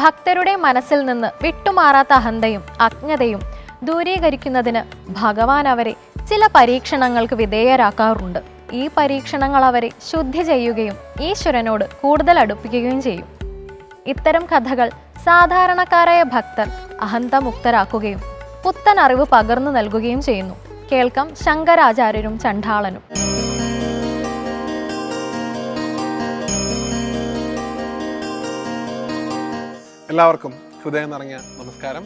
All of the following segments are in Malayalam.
ഭക്തരുടെ മനസ്സിൽ നിന്ന് വിട്ടുമാറാത്ത അഹന്തയും അജ്ഞതയും ദൂരീകരിക്കുന്നതിന് ഭഗവാൻ അവരെ ചില പരീക്ഷണങ്ങൾക്ക് വിധേയരാക്കാറുണ്ട്. ഈ പരീക്ഷണങ്ങൾ അവരെ ശുദ്ധി ചെയ്യുകയും ഈശ്വരനോട് കൂടുതൽ അടുപ്പിക്കുകയും ചെയ്യും. ഇത്തരം കഥകൾ സാധാരണക്കാരായ ഭക്തർ അഹന്തമുക്തരാക്കുകയും പുത്തൻ അറിവ് പകർന്നു നൽകുകയും ചെയ്യുന്നു. കേൾക്കാം ശങ്കരാചാര്യരും ചണ്ഡാളനും. എല്ലാവർക്കും ഹൃദയം നിറഞ്ഞ നമസ്കാരം.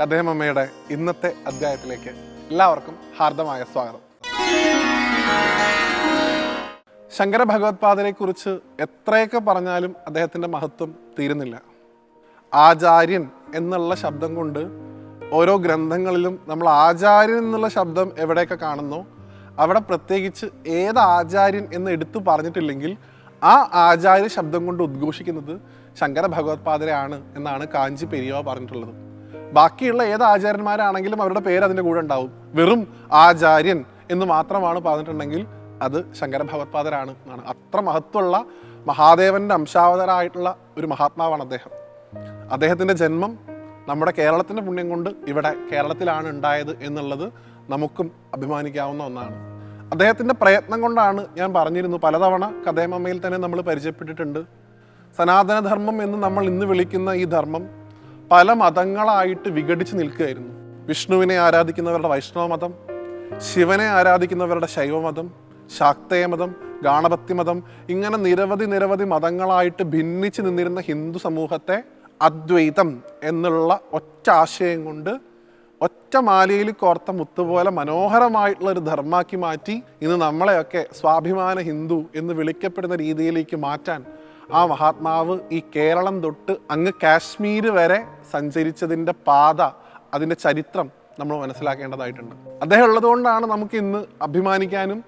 കഥയമ്മയുടെ ഇന്നത്തെ അധ്യായത്തിലേക്ക് എല്ലാവർക്കും ഹാർദമായ സ്വാഗതം. ശങ്കര ഭഗവത്പാദനെ കുറിച്ച് എത്രയൊക്കെ പറഞ്ഞാലും അദ്ദേഹത്തിന്റെ മഹത്വം തീരുന്നില്ല. ആചാര്യൻ എന്നുള്ള ശബ്ദം കൊണ്ട് ഓരോ ഗ്രന്ഥങ്ങളിലും നമ്മൾ ആചാര്യൻ എന്നുള്ള ശബ്ദം എവിടെയൊക്കെ കാണുന്നു അവിടെ പ്രത്യേകിച്ച് ഏത് ആചാര്യൻ എന്ന് എടുത്തു പറഞ്ഞിട്ടില്ലെങ്കിൽ ആ ആചാര്യ ശബ്ദം കൊണ്ട് ഉദ്ഘോഷിക്കുന്നത് ശങ്കര ഭഗവത്പാദരെയാണ് എന്നാണ് കാഞ്ചി പെരിയ പറഞ്ഞിട്ടുള്ളത്. ബാക്കിയുള്ള ഏത് ആചാര്യന്മാരാണെങ്കിലും അവരുടെ പേര് അതിന്റെ കൂടെ ഉണ്ടാവും. വെറും ആചാര്യൻ എന്ന് മാത്രമാണ് പറഞ്ഞിട്ടുണ്ടെങ്കിൽ അത് ശങ്കര ഭഗവത്പാദരാണ് എന്നാണ്. അത്ര മഹത്വമുള്ള മഹാദേവന്റെ അംശാവതരായിട്ടുള്ള ഒരു മഹാത്മാവാണ് അദ്ദേഹം. അദ്ദേഹത്തിന്റെ ജന്മം നമ്മുടെ കേരളത്തിന്റെ പുണ്യം കൊണ്ട് ഇവിടെ കേരളത്തിലാണ് ഉണ്ടായത് എന്നുള്ളത് നമുക്കും അഭിമാനിക്കാവുന്ന ഒന്നാണ്. അദ്ദേഹത്തിന്റെ പ്രയത്നം കൊണ്ടാണ് ഞാൻ പറഞ്ഞിരുന്നു. പലതവണ കഥേമമ്മയിൽ തന്നെ നമ്മൾ പരിചയപ്പെട്ടിട്ടുണ്ട്. സനാതനധർമ്മം എന്ന് നമ്മൾ ഇന്ന് വിളിക്കുന്ന ഈ ധർമ്മം പല മതങ്ങളായിട്ട് വിഘടിച്ച് നിൽക്കുകയായിരുന്നു. വിഷ്ണുവിനെ ആരാധിക്കുന്നവരുടെ വൈഷ്ണവ മതം ശിവനെ ആരാധിക്കുന്നവരുടെ ശൈവമതം ശാക്തേയ മതം ഗാണപത്യ മതം ഇങ്ങനെ നിരവധി നിരവധി മതങ്ങളായിട്ട് ഭിന്നിച്ച് നിന്നിരുന്ന ഹിന്ദു സമൂഹത്തെ അദ്വൈതം എന്നുള്ള ഒറ്റ ആശയം കൊണ്ട് ഒറ്റ മാലയിൽ കോർത്ത മുത്തുപോലെ മനോഹരമായിട്ടുള്ള ഒരു ധർമാക്കി മാറ്റി ഇന്ന് നമ്മളെയൊക്കെ സ്വാഭിമാന ഹിന്ദു എന്ന് വിളിക്കപ്പെടുന്ന രീതിയിലേക്ക് മാറ്റാൻ ആ മഹാത്മാവ് ഈ കേരളം തൊട്ട് അങ്ങ് കാശ്മീർ വരെ സഞ്ചരിച്ചതിന്റെ പാത അതിന്റെ ചരിത്രം നമ്മൾ മനസ്സിലാക്കേണ്ടതായിട്ടുണ്ട്. അദ്ദേഹം ഉള്ളതുകൊണ്ടാണ് നമുക്ക് ഇന്ന് അഭിമാനിക്കാനും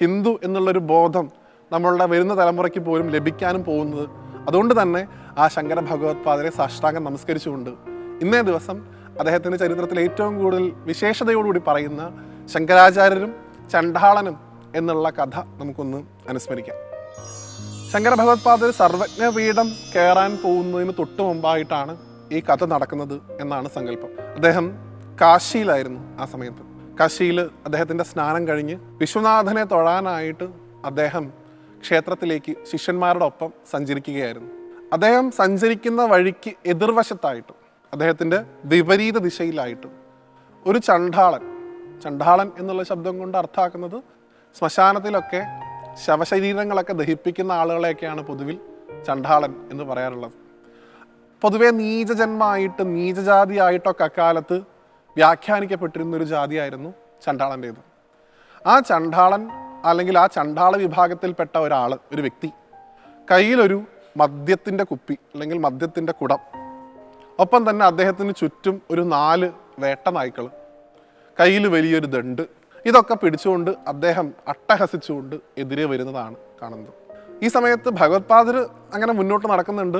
ഹിന്ദു എന്നുള്ളൊരു ബോധം നമ്മളുടെ വരുന്ന തലമുറയ്ക്ക് പോലും ലഭിക്കാനും പോകുന്നത്. അതുകൊണ്ട് തന്നെ ആ ശങ്കര ഭഗവത്പാദരെ സാഷ്ടാംഗം നമസ്കരിച്ചുകൊണ്ട് ഇന്നേ ദിവസം അദ്ദേഹത്തിന്റെ ചരിത്രത്തിൽ ഏറ്റവും കൂടുതൽ വിശേഷതയോടുകൂടി പറയുന്ന ശങ്കരാചാര്യരും ചണ്ഡാളനും എന്നുള്ള കഥ നമുക്കൊന്ന് അനുസ്മരിക്കാം. ശങ്കര ഭഗവത്പാദർ സർവജ്ഞപീഠം കയറാൻ പോകുന്നതിന് തൊട്ട് മുമ്പായിട്ടാണ് ഈ കഥ നടക്കുന്നത് എന്നാണ് സങ്കല്പം. അദ്ദേഹം കാശിയിലായിരുന്നു ആ സമയത്ത്. കാശിയിൽ അദ്ദേഹത്തിന്റെ സ്നാനം കഴിഞ്ഞ് വിശ്വനാഥനെ തൊഴാനായിട്ട് അദ്ദേഹം ക്ഷേത്രത്തിലേക്ക് ശിഷ്യന്മാരുടെ ഒപ്പം സഞ്ചരിക്കുകയായിരുന്നു. അദ്ദേഹം സഞ്ചരിക്കുന്ന വഴിക്ക് എതിർവശത്തായിട്ട് അദ്ദേഹത്തിന്റെ വിപരീത ദിശയിലായിട്ട് ഒരു ചണ്ടാളൻ ചണ്ടാളൻ എന്നുള്ള ശബ്ദം കൊണ്ട് അർത്ഥാക്കുന്നത് ശ്മശാനത്തിലൊക്കെ ശവശരീരങ്ങളൊക്കെ ദഹിപ്പിക്കുന്ന ആളുകളെയൊക്കെയാണ് പൊതുവിൽ ചണ്ടാളൻ എന്ന് പറയാറുള്ളത്. പൊതുവെ നീചജന്മായിട്ട് നീചജാതിയായിട്ടൊക്കെ അക്കാലത്ത് വ്യാഖ്യാനിക്കപ്പെട്ടിരുന്ന ഒരു ജാതിയായിരുന്നു ചണ്ടാളന്റേത് ആ ചണ്ടാളൻ അല്ലെങ്കിൽ ആ ചണ്ടാള വിഭാഗത്തിൽപ്പെട്ട ഒരാൾ ഒരു വ്യക്തി കയ്യിലൊരു മദ്യത്തിന്റെ കുപ്പി അല്ലെങ്കിൽ മദ്യത്തിന്റെ കുടം ഒപ്പം തന്നെ അദ്ദേഹത്തിന് ചുറ്റും ഒരു നാല് വേട്ട നായ്ക്കൾ കയ്യിൽ വലിയൊരു ദണ്ട് ഇതൊക്കെ പിടിച്ചുകൊണ്ട് അദ്ദേഹം അട്ടഹസിച്ചുകൊണ്ട് എതിരെ വരുന്നതാണ് കാണുന്നത്. ഈ സമയത്ത് ഭഗവത്പാദർ അങ്ങനെ മുന്നോട്ട് നടക്കുന്നുണ്ട്.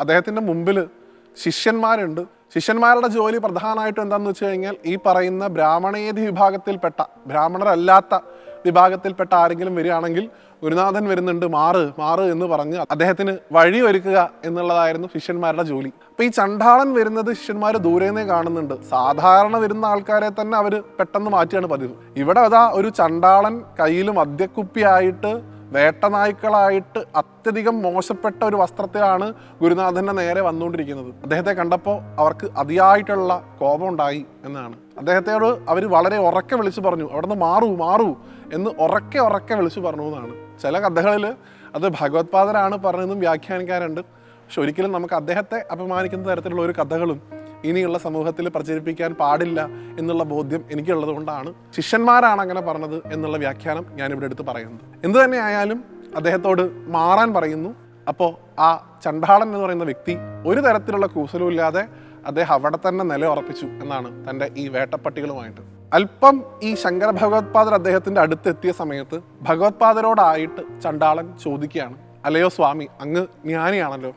അദ്ദേഹത്തിന്റെ മുമ്പിൽ ശിഷ്യന്മാരുണ്ട്. ശിഷ്യന്മാരുടെ ജോലി പ്രധാനമായിട്ടും എന്താണെന്ന് വെച്ച് കഴിഞ്ഞാൽ ഈ പറയുന്ന ബ്രാഹ്മണേതി വിഭാഗത്തിൽപ്പെട്ട ബ്രാഹ്മണരല്ലാത്ത വിഭാഗത്തിൽപ്പെട്ട ആരെങ്കിലും വരികയാണെങ്കിൽ ഗുരുനാഥൻ വരുന്നുണ്ട് മാറ് മാറ് എന്ന് പറഞ്ഞ് അദ്ദേഹത്തിന് വഴി ഒരുക്കുക എന്നുള്ളതായിരുന്നു ശിഷ്യന്മാരുടെ ജോലി. അപ്പൊ ഈ ചണ്ടാളൻ വരുന്നത് ശിഷ്യന്മാർ ദൂരെ നിന്നേ കാണുന്നുണ്ട്. സാധാരണ വരുന്ന ആൾക്കാരെ തന്നെ അവർ പെട്ടെന്ന് മാറ്റിയാണ് പതിവ്. ഇവിടെ അതാ ഒരു ചണ്ടാളൻ കയ്യിൽ മദ്യക്കുപ്പിയായിട്ട് വേട്ടനായ്ക്കളായിട്ട് അത്യധികം മോശപ്പെട്ട ഒരു വസ്ത്രത്തിലാണ് ഗുരുനാഥന്റെ നേരെ വന്നുകൊണ്ടിരിക്കുന്നത്. അദ്ദേഹത്തെ കണ്ടപ്പോൾ അവർക്ക് അതിയായിട്ടുള്ള കോപം ഉണ്ടായി എന്നാണ്. അദ്ദേഹത്തോട് അവർ വളരെ ഉറക്കെ വിളിച്ചു പറഞ്ഞു അവിടെ നിന്ന് മാറൂ മാറൂ എന്ന് ഉറക്കെ ഉറക്കെ വിളിച്ചു പറഞ്ഞു എന്നാണ്. ചില കഥകളിൽ അത് ഭഗവത്പാദരാണ് പറഞ്ഞതെന്നും വ്യാഖ്യാനിക്കാറുണ്ട്. പക്ഷെ ഒരിക്കലും നമുക്ക് അദ്ദേഹത്തെ അപമാനിക്കുന്ന തരത്തിലുള്ള ഒരു കഥകളും ഇനിയുള്ള സമൂഹത്തിൽ പ്രചരിപ്പിക്കാൻ പാടില്ല എന്നുള്ള ബോധ്യം എനിക്കുള്ളത് കൊണ്ടാണ് ശിഷ്യന്മാരാണ് അങ്ങനെ പറഞ്ഞത് എന്നുള്ള വ്യാഖ്യാനം ഞാനിവിടെ എടുത്ത് പറയുന്നത്. എന്തു തന്നെ ആയാലും അദ്ദേഹത്തോട് മാറാൻ പറയുന്നു. അപ്പോൾ ആ ചണ്ടാളൻ എന്ന് പറയുന്ന വ്യക്തി ഒരു തരത്തിലുള്ള കൂസലും ഇല്ലാതെ അദ്ദേഹം അവിടെ തന്നെ നില ഉറപ്പിച്ചു എന്നാണ് തന്റെ ഈ വേട്ടപ്പട്ടികളുമായിട്ട്. അല്പം ഈ ശങ്കര ഭഗവത്പാദർ അദ്ദേഹത്തിന്റെ അടുത്തെത്തിയ സമയത്ത് ഭഗവത്പാദരോടായിട്ട് ചണ്ടാളൻ ചോദിക്കുകയാണ്. അല്ലയോ സ്വാമി അങ്ങ് ജ്ഞാനിയാണല്ലോ.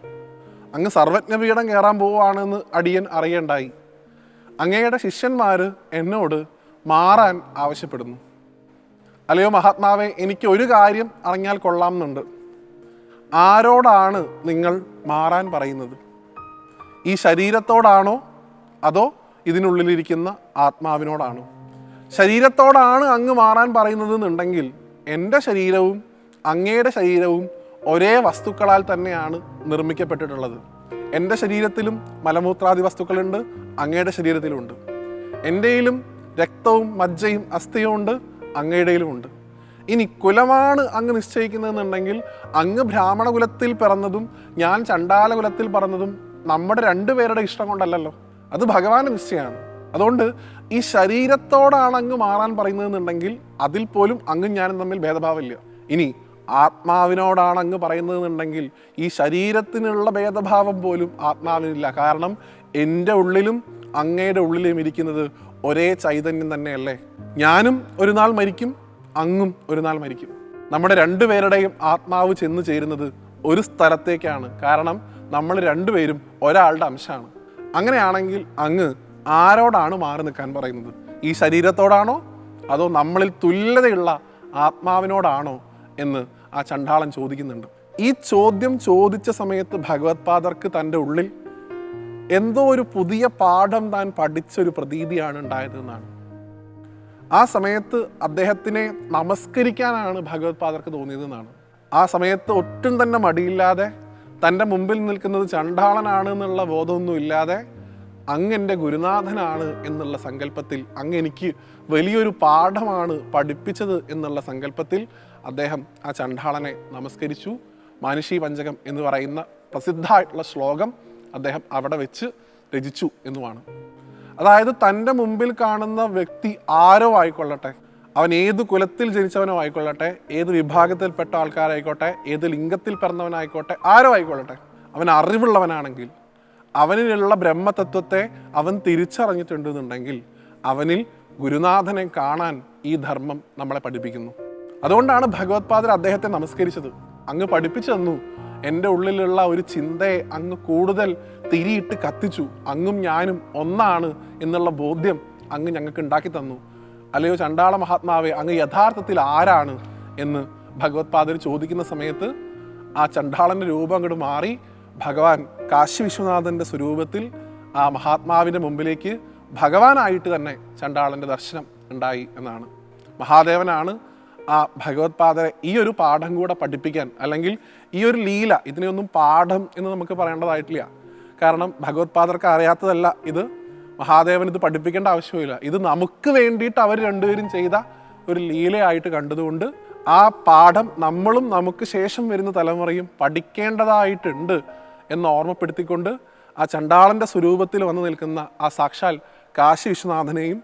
അങ്ങ് സർവജ്ഞപീഠം കയറാൻ പോവുകയാണെന്ന് അടിയൻ അറിയണ്ടായി. അങ്ങയുടെ ശിഷ്യന്മാർ എന്നോട് മാറാൻ ആവശ്യപ്പെടുന്നു. അല്ലയോ മഹാത്മാവെ എനിക്ക് ഒരു കാര്യം അറിഞ്ഞാൽ കൊള്ളാമെന്നുണ്ട്. ആരോടാണ് നിങ്ങൾ മാറാൻ പറയുന്നത്? ഈ ശരീരത്തോടാണോ അതോ ഇതിനുള്ളിലിരിക്കുന്ന ആത്മാവിനോടാണോ? ശരീരത്തോടാണ് അങ്ങ് മാറാൻ പറയുന്നത് എന്നുണ്ടെങ്കിൽ എന്റെ ശരീരവും അങ്ങയുടെ ശരീരവും ഒരേ വസ്തുക്കളാൽ തന്നെയാണ് നിർമ്മിക്കപ്പെട്ടിട്ടുള്ളത്. എന്റെ ശരീരത്തിലും മലമൂത്രാദി വസ്തുക്കളുണ്ട് അങ്ങയുടെ ശരീരത്തിലുമുണ്ട്. എന്റെയിലും രക്തവും മജ്ജയും അസ്ഥിയും ഉണ്ട് അങ്ങയുടെയിലും ഉണ്ട് ഇനി കുലമാണ് അങ്ങ് നിശ്ചയിക്കുന്നതെന്നുണ്ടെങ്കിൽ അങ്ങ് ബ്രാഹ്മണ കുലത്തിൽ പിറന്നതും ഞാൻ ചണ്ടാല കുലത്തിൽ പിറന്നതും നമ്മുടെ രണ്ടുപേരുടെ ഇഷ്ടം കൊണ്ടല്ലല്ലോ. അത് ഭഗവാന്റെ നിശ്ചയമാണ്. അതുകൊണ്ട് ഈ ശരീരത്തോടാണ് അങ്ങ് മാറാൻ പറയുന്നതെന്നുണ്ടെങ്കിൽ അതിൽ പോലും അങ്ങും ഞാനും തമ്മിൽ ഭേദഭാവമില്ല. ഇനി ആത്മാവിനോടാണ് അങ്ങ് പറയുന്നതെന്നുണ്ടെങ്കിൽ ഈ ശരീരത്തിനുള്ള ഭേദഭാവം പോലും ആത്മാവിനില്ല. കാരണം എന്റെ ഉള്ളിലും അങ്ങയുടെ ഉള്ളിലും ഇരിക്കുന്നത് ഒരേ ചൈതന്യം തന്നെയല്ലേ? ഞാനും ഒരു നാൾ മരിക്കും അങ്ങും ഒരു നാൾ മരിക്കും. നമ്മുടെ രണ്ടുപേരുടെയും ആത്മാവ് ചെന്ന് ചേരുന്നത് ഒരു സ്ഥലത്തേക്കാണ്. കാരണം നമ്മൾ രണ്ടുപേരും ഒരാളുടെ അംശമാണ്. അങ്ങനെയാണെങ്കിൽ അങ്ങ് ആരോടാണ് മാറി നിൽക്കാൻ പറയുന്നത്? ഈ ശരീരത്തോടാണോ? അതോ നമ്മളിൽ തുല്യതയുള്ള ആത്മാവിനോടാണോ എന്ന് ആ ചണ്ടാളൻ ചോദിക്കുന്നുണ്ട്. ഈ ചോദ്യം ചോദിച്ച സമയത്ത് ഭഗവത് പാദർക്ക് തന്റെ ഉള്ളിൽ എന്തോ ഒരു പുതിയ പാഠം താൻ പഠിച്ചൊരു പ്രതീതിയാണ് ഉണ്ടായതെന്നാണ് ആ സമയത്ത് അദ്ദേഹത്തിനെ നമസ്കരിക്കാനാണ് ഭഗവത് പാദർക്ക് തോന്നിയതെന്നാണ് ആ സമയത്ത് ഒട്ടും തന്നെ മടിയില്ലാതെ തന്റെ മുമ്പിൽ നിൽക്കുന്നത് ചണ്ടാളനാണ് എന്നുള്ള ബോധമൊന്നും ഇല്ലാതെ അങ്ങ് എന്റെ ഗുരുനാഥനാണ് എന്നുള്ള സങ്കല്പത്തിൽ അങ്ങ് എനിക്ക് വലിയൊരു പാഠമാണ് പഠിപ്പിച്ചത് എന്നുള്ള സങ്കല്പത്തിൽ അദ്ദേഹം ആ ചണ്ടാളനെ നമസ്കരിച്ചു. മാനുഷി പഞ്ചകം എന്ന് പറയുന്ന പ്രസിദ്ധമായിട്ടുള്ള ശ്ലോകം അദ്ദേഹം അവിടെ വെച്ച് രചിച്ചു എന്നുമാണ്. അതായത് തന്റെ മുമ്പിൽ കാണുന്ന വ്യക്തി ആരോ ആയിക്കൊള്ളട്ടെ അവൻ ഏത് കുലത്തിൽ ജനിച്ചവനോ ആയിക്കൊള്ളട്ടെ ഏത് വിഭാഗത്തിൽപ്പെട്ട ആൾക്കാരായിക്കോട്ടെ ഏത് ലിംഗത്തിൽ പിറന്നവനായിക്കോട്ടെ ആരോ ആയിക്കൊള്ളട്ടെ അവൻ അറിവുള്ളവനാണെങ്കിൽ അവനിലുള്ള ബ്രഹ്മതത്വത്തെ അവൻ തിരിച്ചറിഞ്ഞിട്ടുണ്ടെന്നുണ്ടെങ്കിൽ അവനിൽ ഗുരുനാഥനെ കാണാൻ ഈ ധർമ്മം നമ്മളെ പഠിപ്പിക്കുന്നു. അതുകൊണ്ടാണ് ഭഗവത്പാദർ അദ്ദേഹത്തെ നമസ്കരിച്ചത്. അങ്ങ് പഠിപ്പിച്ചു തന്നു. എന്റെ ഉള്ളിലുള്ള ഒരു ചിന്തയെ അങ്ങ് കൂടുതൽ തിരിയിട്ട് കത്തിച്ചു. അങ്ങും ഞാനും ഒന്നാണ് എന്നുള്ള ബോധ്യം അങ്ങ് ഞങ്ങൾക്ക് ഉണ്ടാക്കി തന്നു. അല്ലയോ ചണ്ടാള മഹാത്മാവെ അങ്ങ് യഥാർത്ഥത്തിൽ ആരാണ് എന്ന് ഭഗവത്പാദർ ചോദിക്കുന്ന സമയത്ത് ആ ചണ്ടാളന്റെ രൂപം അങ്ങോട്ട് മാറി ഭഗവാൻ കാശി വിശ്വനാഥന്റെ സ്വരൂപത്തിൽ ആ മഹാത്മാവിന്റെ മുമ്പിലേക്ക് ഭഗവാനായിട്ട് തന്നെ ചണ്ടാളന്റെ ദർശനം ഉണ്ടായി എന്നാണ്. മഹാദേവനാണ് ആ ഭഗവത്പാദരെ ഈ ഒരു പാഠം കൂടെ പഠിപ്പിക്കാൻ അല്ലെങ്കിൽ ഈ ഒരു ലീല ഇതിനെയൊന്നും പാഠം എന്ന് നമുക്ക് പറയേണ്ടതായിട്ടില്ല. കാരണം ഭഗവത്പാദർക്ക് അറിയാത്തതല്ല ഇത്. മഹാദേവൻ ഇത് പഠിപ്പിക്കേണ്ട ആവശ്യമില്ല ഇത് നമുക്ക് വേണ്ടിയിട്ട് അവർ രണ്ടുപേരും ചെയ്ത ഒരു ലീലയായിട്ട് കണ്ടതുകൊണ്ട് ആ പാഠം നമ്മളും നമുക്ക് ശേഷം വരുന്ന തലമുറയും പഠിക്കേണ്ടതായിട്ടുണ്ട് എന്ന് ഓർമ്മപ്പെടുത്തിക്കൊണ്ട് ആ ചണ്ടാളന്റെ സ്വരൂപത്തിൽ വന്നു നിൽക്കുന്ന ആ സാക്ഷാൽ കാശി വിശ്വനാഥനെയും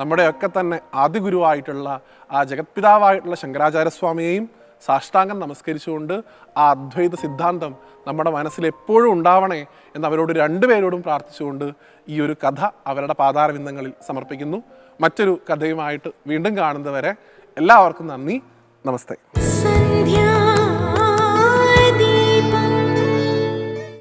നമ്മുടെയൊക്കെ തന്നെ ആദിഗുരുവായിട്ടുള്ള ആ ജഗത്പിതാവായിട്ടുള്ള ശങ്കരാചാര്യസ്വാമിയെയും സാഷ്ടാംഗം നമസ്കരിച്ചുകൊണ്ട് ആ അദ്വൈത സിദ്ധാന്തം നമ്മുടെ മനസ്സിൽ എപ്പോഴും ഉണ്ടാവണേ എന്ന് അവരോട് രണ്ടുപേരോടും പ്രാർത്ഥിച്ചുകൊണ്ട് ഈ ഒരു കഥ അവരുടെ പാതാരവിന്ദങ്ങളിൽ സമർപ്പിക്കുന്നു. മറ്റൊരു കഥയുമായിട്ട് വീണ്ടും കാണുന്നവരെ എല്ലാവർക്കും നന്ദി. നമസ്തേ.